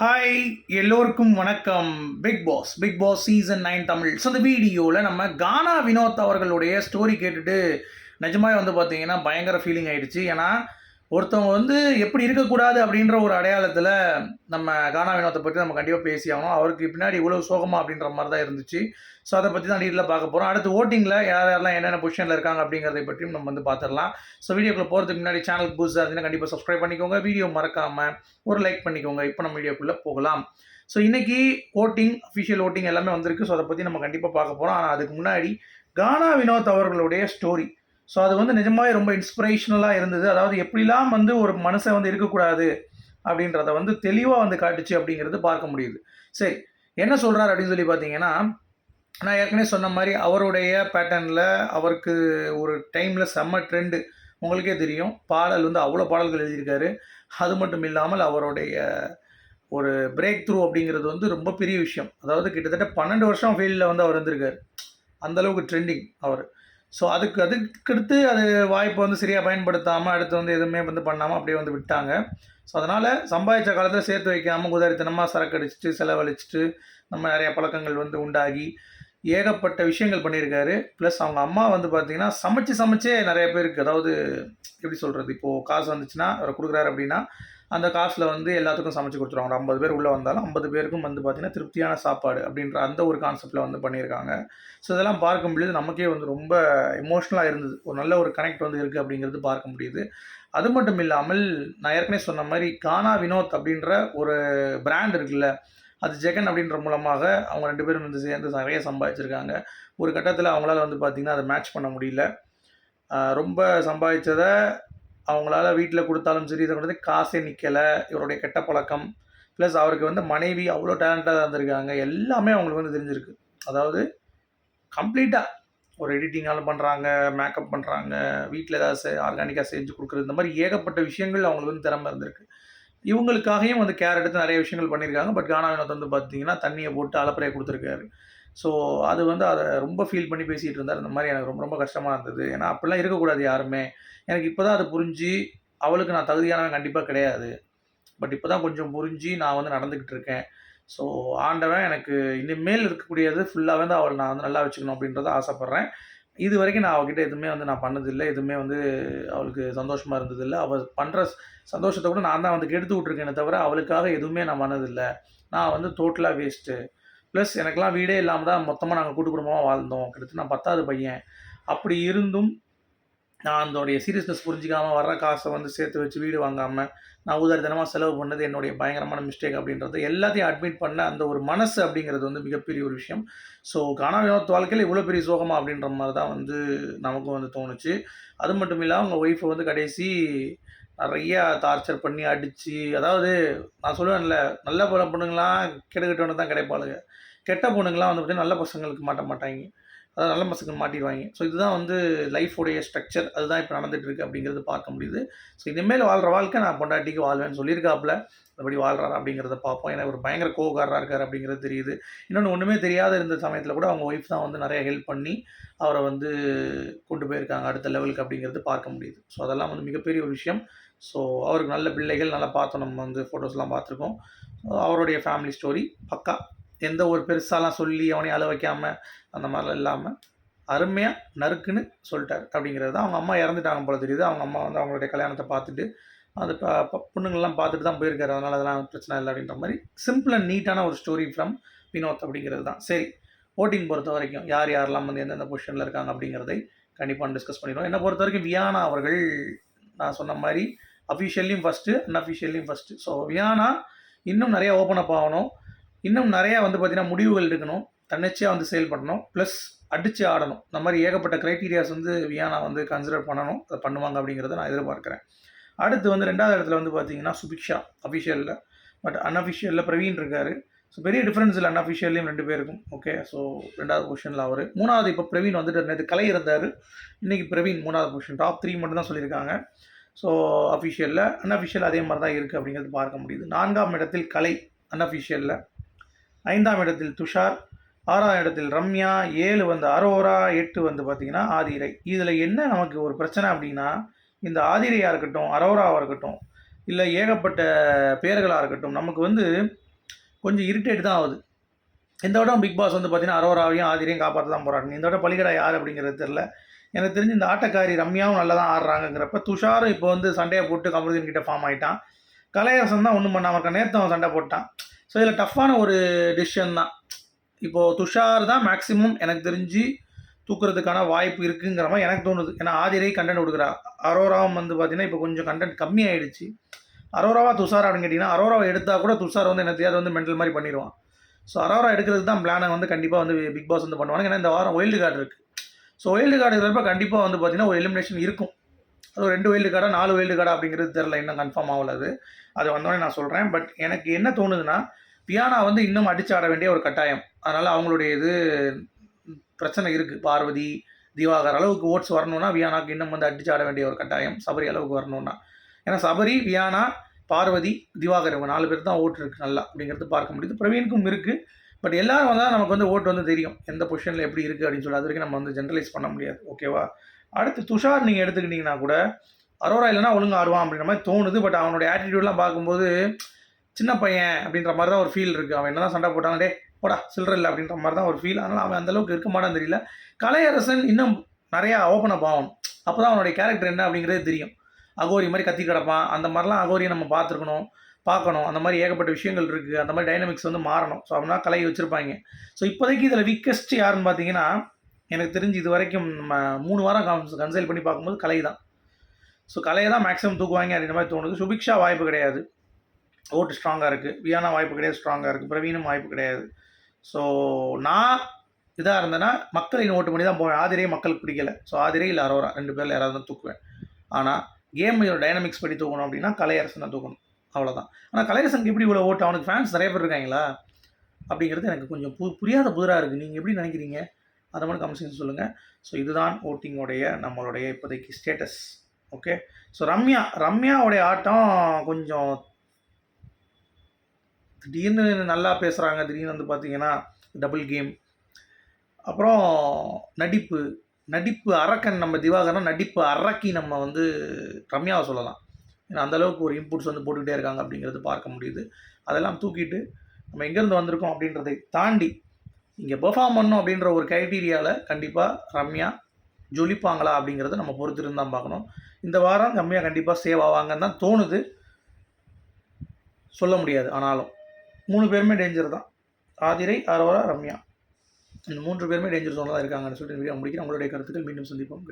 Hi எல்லோருக்கும் வணக்கம். Big Boss Big Boss season nine Tamil. So இந்த வீடியோவில் நம்ம கானா வினோத் அவர்களுடைய ஸ்டோரி கேட்டுட்டு நிஜமாக வந்து பார்த்தீங்கன்னா பயங்கர ஃபீலிங் ஆகிடுச்சு ஏன்னா ஒருத்தவங்க வந்து எப்படி இருக்கக்கூடாது அப்படின்ற ஒரு அடையாளத்தில் நம்ம கானா வினோத்தை பற்றி நம்ம கண்டிப்பாக பேசி ஆகணும். அவருக்கு பின்னாடி இவ்வளோ சோகமாக அப்படின்ற மாதிரி தான் இருந்துச்சு. ஸோ அதை பற்றி தான் டீட்டெயிலாக பார்க்க போகிறோம் அடுத்து ஓட்டிங்கில் யார் யாரெல்லாம் என்னென்ன பொசிஷனில் இருக்காங்க அப்படிங்கிறதை பற்றியும் நம்ம வந்து பார்த்துடலாம். ஸோ வீடியோக்குள்ளே போகிறதுக்கு முன்னாடி சேனல் புதுசாக இருந்தீங்கன்னா கண்டிப்பாக சப்ஸ்கிரைப் பண்ணிக்கோங்க. வீடியோ மறக்காமல் ஒரு லைக் பண்ணிக்கோங்க. இப்போ நம்ம வீடியோக்குள்ளே போகலாம். ஸோ இன்றைக்கி ஓட்டிங் அஃபிஷியல் ஓட்டிங் எல்லாமே வந்திருக்கு. ஸோ அதை பற்றி நம்ம கண்டிப்பாக பார்க்க போகிறோம் ஆனால் அதுக்கு முன்னாடி கானா வினோத் அவர்களுடைய ஸ்டோரி ஸோ அது வந்து நிஜமாவே ரொம்ப இன்ஸ்பிரேஷனலாக இருந்தது. அதாவது எப்படிலாம் வந்து ஒரு மனசை வந்து இருக்கக்கூடாது அப்படின்றத வந்து தெளிவாக வந்து காட்டுச்சு அப்படிங்கிறது பார்க்க முடியுது. சரி என்ன சொல்கிறார் அப்படின்னு சொல்லி பார்த்தீங்கன்னா நான் ஏற்கனவே சொன்ன மாதிரி அவருடைய பேட்டர்னில் அவருக்கு ஒரு டைமில் செம்ம ட்ரெண்டு உங்களுக்கே தெரியும். பாடல் வந்து அவ்வளோ பாடல்கள் எழுதியிருக்காரு. அது மட்டும் இல்லாமல் அவருடைய ஒரு பிரேக் த்ரூ அப்படிங்கிறது வந்து ரொம்ப பெரிய விஷயம். அதாவது கிட்டத்தட்ட பன்னெண்டு வருஷம் ஃபீல்டில் வந்து அவர் வந்திருக்காரு அந்த அளவுக்கு ட்ரெண்டிங் அவர். ஸோ அதுக்கு அதுக்கடுத்து அது வாய்ப்பை வந்து சரியாக பயன்படுத்தாமல் அடுத்து வந்து எதுவுமே வந்து பண்ணாமல் அப்படியே வந்து விட்டாங்க. ஸோ அதனால் சம்பாதிச்ச காலத்தில் சேர்த்து வைக்காமல் குதிரைத்தனமாக சரக்கு அடிச்சிட்டு செலவழிச்சிட்டு நம்ம நிறைய பழக்கங்கள் வந்து உண்டாகி ஏகப்பட்ட விஷயங்கள் பண்ணியிருக்காரு. ப்ளஸ் அவங்க அம்மா வந்து பார்த்திங்கன்னா சமைச்சு சமைச்சே நிறைய பேருக்கு அதாவது எப்படி சொல்கிறது இப்போது காசு வந்துச்சுன்னா அவர் கொடுக்குறாரு அப்படின்னா அந்த காசில் வந்து எல்லாத்துக்கும் சமைச்சு கொடுத்துருவாங்க. ஒரு ஐம்பது பேர் உள்ளே வந்தாலும் ஐம்பது பேருக்கும் வந்து பார்த்திங்கன்னா திருப்தியான சாப்பாடு அப்படின்ற அந்த ஒரு கான்செப்டில் வந்து பண்ணியிருக்காங்க. ஸோ இதெல்லாம் பார்க்க முடியுது நமக்கே வந்து ரொம்ப எமோஷ்னலாக இருந்தது. ஒரு நல்ல ஒரு கனெக்ட் வந்து இருக்குது அப்படிங்கிறது பார்க்க முடியுது. அது மட்டும் இல்லாமல் நான் ஏற்கனவே சொன்ன மாதிரி கானா வினோத் அப்படின்ற ஒரு பிராண்ட் இருக்குல்ல அது ஜெகன் அப்படின்ற மூலமாக அவங்க ரெண்டு பேரும் வந்து சேர்ந்து நிறைய சம்பாதிச்சிருக்காங்க. ஒரு கட்டத்தில் அவங்களால வந்து பார்த்திங்கன்னா அதை மேட்ச் பண்ண முடியல. ரொம்ப சம்பாதிச்சதை அவங்களால வீட்டில் கொடுத்தாலும் சரி இதை கொடுத்து காசே நிற்கலை இவருடைய கெட்ட பழக்கம். ப்ளஸ் அவருக்கு வந்து மனைவி அவ்வளோ டேலண்டாக இருந்திருக்காங்க. எல்லாமே அவங்களுக்கு வந்து தெரிஞ்சிருக்கு. அதாவது கம்ப்ளீட்டாக ஒரு எடிட்டிங்காலும் பண்ணுறாங்க மேக்கப் பண்ணுறாங்க வீட்டில் ஏதாவது செ ஆர்கானிக்காக செஞ்சு கொடுக்குறது இந்த மாதிரி ஏகப்பட்ட விஷயங்கள் அவங்களுக்கு வந்து திறமை இருந்திருக்கு. இவங்களுக்காகவும் வந்து கேர் எடுத்து நிறைய விஷயங்கள் பண்ணியிருக்காங்க. பட் கானா வினோத் வந்து பார்த்தீங்கன்னா தண்ணியை போட்டு அலப்பறையை கொடுத்துருக்காரு. ஸோ அது வந்து அதை ரொம்ப ஃபீல் பண்ணி பேசிகிட்டு இருந்தார். இந்த மாதிரி எனக்கு ரொம்ப ரொம்ப கஷ்டமாக இருந்தது. ஏன்னா அப்படிலாம் இருக்கக்கூடாது யாருமே. எனக்கு இப்போ தான் அது புரிஞ்சு அவளுக்கு நான் தகுதியானவன் கண்டிப்பாக கிடையாது. பட் இப்போ தான் கொஞ்சம் புரிஞ்சு நான் வந்து நடந்துக்கிட்டு இருக்கேன். ஸோ ஆண்டவன் எனக்கு இனிமேல் இருக்கக்கூடியது ஃபுல்லாக வந்து அவள் நான் வந்து நல்லா வச்சுக்கணும் அப்படின்றத ஆசைப்பட்றேன். இது வரைக்கும் நான் அவகிட்ட எதுவுமே வந்து நான் பண்ணதில்லை. எதுவுமே வந்து அவளுக்கு சந்தோஷமாக இருந்ததில்லை. அவள் பண்ணுற சந்தோஷத்தை கூட நான் தான் வந்து கெடுத்து விட்ருக்கேனே தவிர அவளுக்காக எதுவுமே நான் பண்ணதில்லை. நான் வந்து டோட்டலாக வேஸ்ட்டு ப்ளஸ் எனக்கெல்லாம் வீடே இல்லாமல் தான் மொத்தமாக நாங்கள் கூட்டு குடும்பமாக வாழ்ந்தோம். கிட்டத்தட்ட நான் பத்தாவது பையன். அப்படி இருந்தும் நான் அதோடைய சீரியஸ்னஸ் புரிஞ்சிக்காமல் வர்ற காசை வந்து சேர்த்து வச்சு வீடு வாங்காமல் நான் உதாரணமாக செலவு பண்ணது என்னுடைய பயங்கரமான மிஸ்டேக் அப்படின்றது எல்லாத்தையும் அட்மிட் பண்ண அந்த ஒரு மனசு அப்படிங்கிறது வந்து மிகப்பெரிய ஒரு விஷயம். ஸோ கானா வினோத் வாழ்க்கையில் இவ்வளோ பெரிய சோகமாக அப்படின்ற மாதிரி தான் வந்து நமக்கும் வந்து தோணுச்சு. அது மட்டும் இல்லாமல் அவங்க ஒய்ஃபை வந்து கடைசி நிறையா டார்ச்சர் பண்ணி அடித்து அதாவது நான் சொல்லுவேன்ல நல்ல பொண்ணு பொண்ணுங்களாம் கெடுக்கிட்டவனு தான் கிடைப்பாளுங்க. கெட்ட பொண்ணுங்களாம் வந்து பார்த்தீங்கன்னா நல்ல பசங்களுக்கு மாட்ட மாட்டாங்க அதாவது நல்ல மசுக்குன்னு மாட்டிடுவாங்க. ஸோ இதுதான் வந்து லைஃபோடைய ஸ்ட்ரக்சர் அதுதான் இப்போ நடந்துட்டு இருக்கு அப்படிங்கிறது பார்க்க முடியுது. ஸோ இனிமேல் வாழ்கிற வாழ்க்கை நான் பொண்டாட்டிக்கு வாழ்வேன்னு சொல்லியிருக்காப்புல. அப்படி வாழ்றாரு அப்படிங்கிறத பார்ப்போம். ஏன்னா ஒரு பயங்கர கோகாரராக இருக்கார் அப்படிங்கிறது தெரியுது. இன்னொன்று ஒன்றுமே தெரியாத இருந்த சமயத்தில் கூட அவங்க ஒய்ஃப் தான் வந்து நிறைய ஹெல்ப் பண்ணி அவரை வந்து கொண்டு போயிருக்காங்க அடுத்த லெவலுக்கு அப்படிங்கிறது பார்க்க முடியுது. ஸோ அதெல்லாம் வந்து மிகப்பெரிய ஒரு விஷயம். ஸோ அவருக்கு நல்ல பிள்ளைகள் நல்லா பார்த்தோம் நம்ம வந்து ஃபோட்டோஸ்லாம் பார்த்துருக்கோம். அவருடைய ஃபேமிலி ஸ்டோரி பக்கா எந்த ஒரு பெருசாலாம் சொல்லி அவனையும் அழ வைக்காமல் அந்த மாதிரிலாம் இல்லாமல் அருமையாக நறுக்குன்னு சொல்லிட்டார். அப்படிங்கிறது தான் அவங்க அம்மா இறந்துட்டாங்க போல தெரியுது. அவங்க அம்மா வந்து அவங்களுடைய கல்யாணத்தை பார்த்துட்டு அது ப பொண்ணுங்கள்லாம் பார்த்துட்டு தான் போயிருக்காரு. அதனால் அதெல்லாம் பிரச்சனை இல்லை அப்படின்ற மாதிரி சிம்பிள் அண்ட் நீட்டான ஒரு ஸ்டோரி ஃப்ரம் வினோத் அப்படிங்கிறது தான். சரி ஓட்டிங் பொறுத்த வரைக்கும் யார் யாரெல்லாம் வந்து எந்தெந்த பொசிஷனில் இருக்காங்க அப்படிங்கிறதை கண்டிப்பாக டிஸ்கஸ் பண்ணிடுவோம். என்னை பொறுத்த வரைக்கும் வியானா அவர்கள் நான் சொன்ன மாதிரி அஃபிஷியல்லையும் ஃபஸ்ட்டு அன்அஃபிஷியல்லையும் ஃபஸ்ட்டு ஸோ வியானா இன்னும் நிறையா ஓப்பன் அப் ஆகணும். இன்னும் நிறையா வந்து பார்த்திங்கன்னா முடிவுகள் எடுக்கணும். தன்னிச்சையாக வந்து செயல்படணும் ப்ளஸ் அடித்து ஆடணும். இந்த மாதிரி ஏகப்பட்ட க்ரைட்டீரியாஸ் வந்து வியானா வந்து கன்சிடர் பண்ணணும். அதை பண்ணுவாங்க அப்படிங்கிறத நான் எதிர்பார்க்குறேன். அடுத்து வந்து ரெண்டாவது இடத்துல வந்து பார்த்தீங்கன்னா சுபிக்ஷா அஃபிஷியலில் பட் அன்அஃபிஷியலில் பிரவீன் இருக்கார். ஸோ பெரிய டிஃப்ரென்ஸ் இல்லை. அன்அஃபிஷியல்லையும் ரெண்டு பேருக்கும். ஓகே ஸோ ரெண்டாவது பொசிஷனில் அவர். மூணாவது இப்போ பிரவீன் வந்துட்டு நேற்று கலை இருந்தார் இன்றைக்கி பிரவீன் மூணாவது பொசிஷன் டாப் த்ரீ மட்டும் தான் சொல்லியிருக்காங்க ஸோ அஃபிஷியலில் அன்அஃபிஷியல் அதே மாதிரி தான் இருக்குது அப்படிங்கிறது பார்க்க முடியுது. நான்காம் இடத்தில் கலை அன்அஃபிஷியலில் ஐந்தாம் இடத்தில் துஷார் ஆறாம் இடத்தில் ரம்யா ஏழு வந்து அரோரா எட்டு வந்து பார்த்திங்கன்னா ஆதிரை. இதில் என்ன நமக்கு ஒரு பிரச்சனை அப்படின்னா இந்த ஆதிரையாக இருக்கட்டும் அரோராவாக இருக்கட்டும் இல்லை ஏகப்பட்ட பேர்களாக இருக்கட்டும் நமக்கு வந்து கொஞ்சம் இரிட்டேட் தான் ஆகுது. இந்த விடம் பிக் பாஸ் வந்து பார்த்தீங்கன்னா அரோராவையும் ஆதிரையும் காப்பாற்ற தான் போகிறாங்க இந்த விட பலிகடா யார் அப்படிங்கிறது தெரில எனக்கு தெரிஞ்சு இந்த ஆட்டக்காரி ரம்யாவும் நல்லா தான் ஆடுறாங்கங்கிறப்ப துஷாரும் இப்போ வந்து சண்டையை போட்டு கமருதீன் கிட்ட ஃபார்ம் ஆகிட்டான் கலையரசன் தான் ஒன்றும் பண்ணாமல் இருக்கான். நேற்று அவன் சண்டை போட்டான். ஸோ இதில் டஃப்பான ஒரு டிசிஷன் தான். இப்போது துஷார் தான் மேக்ஸிமம் எனக்கு தெரிஞ்சு தூக்குறதுக்கான வாய்ப்பு இருக்குங்கிற மாதிரி எனக்கு தோணுது. ஏன்னா ஆதிரை கண்டென்ட் கொடுக்குறா அரோராவும் வந்து பார்த்தீங்கன்னா இப்போ கொஞ்சம் கண்டென்ட் கம்மியாயிடுச்சு. அரோராவா துஷார் அப்படின்னு கேட்டிங்கன்னா அரோராவை எடுத்தால் கூட துஷார் வந்து என்ன தெரியாது வந்து மென்டல் மாதிரி பண்ணிடுவான். ஸோ அரோரா எடுக்கிறது தான் பிளானை வந்து கண்டிப்பாக வந்து பிக் பாஸ் வந்து பண்ணுவாங்க ஏன்னா இந்த வாரம் ஒயில்டு கார்டு இருக்குது ஸோ ஒயில்டு கார்டு இருக்கிறப்ப கண்டிப்பாக வந்து பார்த்தீங்கன்னா ஒரு எலிமினேஷன் இருக்கும். அது ரெண்டு ஒயில்டு கார்டா நாலு ஒயில்டு கார்டா அப்படிங்கிறது தெரில இன்னும் கன்ஃபார்ம் ஆகல அது. அது வந்தோடனே நான் சொல்கிறேன் பட் எனக்கு என்ன தோணுதுன்னா பியானா வந்து இன்னும் அடிச்சு ஆட வேண்டிய ஒரு கட்டாயம். அதனால் அவங்களுடைய இது பிரச்சனை இருக்குது பார்வதி திவாகர் அளவுக்கு ஓட்ஸ் வரணும்னா வியானாக்கு இன்னும் வந்து அடிச்சு ஆட வேண்டிய ஒரு கட்டாயம். சபரி அளவுக்கு வரணும்னா. ஏன்னா சபரி வியானா பார்வதி திவாகர் இவங்க நாலு பேர் தான் ஓட்டு இருக்குது நல்லா அப்படிங்கிறது பார்க்க முடியுது. பிரவீனுக்கும் இருக்குது பட் எல்லாரும் வந்தால் நமக்கு வந்து ஓட்டு வந்து தெரியும். எந்த பொசிஷனில் எப்படி இருக்குது அப்படின்னு சொல்லி. அது வரைக்கும் நம்ம வந்து ஜென்ரலைஸ் பண்ண முடியாது. ஓகேவா அடுத்து துஷார் நீங்கள் எடுத்துக்கிட்டிங்கன்னா கூட அரோரா இல்லைனா ஒழுங்கு ஆடுவான் அப்படின்ற மாதிரி தோணுது. பட் அவனுடைய ஆட்டிடியூட்லாம் பார்க்கும்போது சின்ன பையன் அப்படின்ற மாதிரி தான் ஒரு ஃபீல் இருக்குது அவன் என்ன தான் சண்டை போட்டாங்க டே போடா சில்லற இல்லை அப்படின்ற மாதிரி தான் ஒரு ஃபீல் அதனால் அவன் அந்தளவுக்கு இருக்க மாட்டான்னு தெரியல. கலையரசன் இன்னும் நிறையா ஓப்பன் அப் ஆகணும் அப்போ தான் அவனுடைய கேரக்டர் என்ன அப்படிங்கிறது தெரியும். அகோரி மாதிரி கத்தி கிடப்பான். அந்த மாதிரிலாம் அகோரியை நம்ம பார்த்துருக்கணும் பார்க்கணும். அந்த மாதிரி ஏகப்பட்ட விஷயங்கள் இருக்குது அந்த மாதிரி டைனமிக்ஸ் வந்து மாறணும். ஸோ அப்படின்னா கலையை வச்சுருப்பாங்க. ஸோ இப்போதைக்கு இதில் வீக்கஸ்ட் யாருன்னு பார்த்தீங்கன்னா எனக்கு தெரிஞ்சு இது வரைக்கும் நம்ம மூணு வாரம் கன்சல்ட் பண்ணி பார்க்கும்போது கலை தான் ஸோ கலையை தான் மேக்ஸிமம் தூக்குவாங்க அப்படின்ற மாதிரி தோணுது. சுபிக்ஷா வாய்ப்பு கிடையாது. ஓட்டு ஸ்ட்ராங்காக இருக்குது வியானா வாய்ப்பு கிடையாது ஸ்ட்ராங்காக இருக்குது பிரவீனும் வாய்ப்பு கிடையாது. ஸோ நான் இதாக இருந்தேன்னா மக்களின் ஓட்டு பண்ணி தான் போவேன். ஆதிரே மக்களுக்கு பிடிக்கல. ஸோ ஆதிரே இல்லை அரோரா. ரெண்டு பேரில் யாராவது தான் தூக்குவேன். ஆனால் கேம் டைனமிக்ஸ் படி தூக்கணும் அப்படின்னா கலையரசனை தூக்கணும். அவ்வளோதான் ஆனால் கலையரசனுக்கு எப்படி இவ்வளோ ஓட்டு? அவனுக்கு ஃபேன்ஸ் நிறைய பேர் இருக்காங்களா? அப்படிங்கிறது எனக்கு கொஞ்சம் பு புரியாத புதிராக இருக்குது நீங்கள் எப்படி நினைக்கிறீங்க? அதை மட்டும் கமெண்ட்ஸ் சொல்லுங்கள் ஸோ இதுதான் ஓட்டிங்கோடைய நம்மளுடைய இப்போதைக்கு ஸ்டேட்டஸ் ஓகே ஸோ ரம்யா ரம்யாவுடைய ஆட்டம் கொஞ்சம் திடீர்னு நல்லா பேசுகிறாங்க திடீர்னு வந்து பார்த்தீங்கன்னா டபுள் கேம் அப்புறம் நடிப்பு. நடிப்பு அரக்கன் நம்ம திவாகரன் நடிப்பு அரக்கி நம்ம வந்து ரம்யாவை சொல்லலாம். ஏன்னா அந்தளவுக்கு ஒரு இன்புட்ஸ் வந்து போட்டுக்கிட்டே இருக்காங்க அப்படிங்கிறது பார்க்க முடியுது. அதெல்லாம் தூக்கிட்டு நம்ம எங்கேருந்து வந்திருக்கோம் அப்படின்றதை தாண்டி இங்கே பெர்ஃபார்ம் பண்ணணும் அப்படின்ற ஒரு க்ரைட்டீரியாவில் கண்டிப்பாக ரம்யா ஜொலிப்பாங்களா அப்படிங்கிறத நம்ம பொறுத்திருந்து தான் பார்க்கணும். இந்த வாரம் ரம்யா கண்டிப்பாக சேவ் ஆவாங்கன்னு தான் தோணுது. சொல்ல முடியாது ஆனாலும். மூணு பேருமே டேஞ்சர் தான். ஆதிரை ஆரோரா ரம்யா. இந்த மூன்று பேருமே டேஞ்சர் ஜோனில் தான் இருக்காங்கன்னு சொல்லிட்டு வீடியோ முடிக்கிறேன் உங்களுடைய கருத்துக்கள் மீண்டும் சந்திப்போம்.